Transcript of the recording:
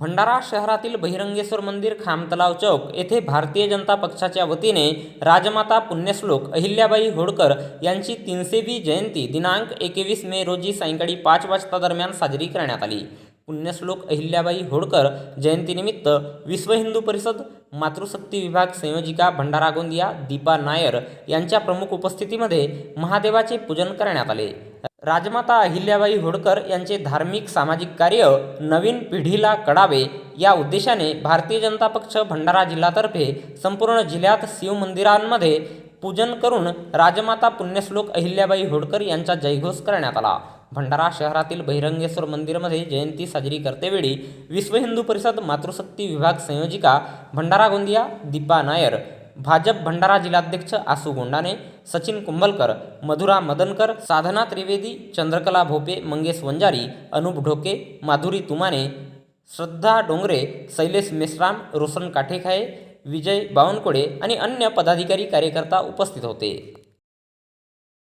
भंडारा शहरातील बहिरंगेश्वर मंदिर खामतलाव चौक येथे भारतीय जनता पक्षाच्या वतीने राजमाता पुण्यश्लोक अहिल्याबाई होळकर यांची तीनशेवी जयंती दिनांक एकवीस मे रोजी सायंकाळी पाच वाजता दरम्यान साजरी करण्यात आली. पुण्यश्लोक अहिल्याबाई होळकर जयंतीनिमित्त विश्व हिंदू परिषद मातृशक्ती विभाग संयोजिका भंडारा गोंदिया दीपा नायर यांच्या प्रमुख उपस्थितीमध्ये महादेवाचे पूजन करण्यात आले. राजमाता अहिल्याबाई होळकर यांचे धार्मिक सामाजिक कार्य नवीन पिढीला कळावे या उद्देशाने भारतीय जनता पक्ष भंडारा जिल्हातर्फे संपूर्ण जिल्ह्यात शिवमंदिरांमध्ये पूजन करून राजमाता पुण्यश्लोक अहिल्याबाई होळकर यांचा जयघोष करण्यात आला. भंडारा शहरातील बहिरंगेश्वर मंदिरमध्ये जयंती साजरी करतेवेळी विश्व हिंदू परिषद मातृशक्ती विभाग संयोजिका भंडारा गोंदिया दीपा नायर भाजप भंडारा जिल्हाध्यक्ष आसू गोंडाने सचिन कुंभलकर मधुरा मदनकर साधना त्रिवेदी चंद्रकला भोपे मंगेश वंजारी अनुप ढोके माधुरी तुमाने श्रद्धा डोंगरे शैलेश मेश्राम रोशन काठेखाये विजय बावनकुळे आणि अन्य पदाधिकारी कार्यकर्ता उपस्थित होते.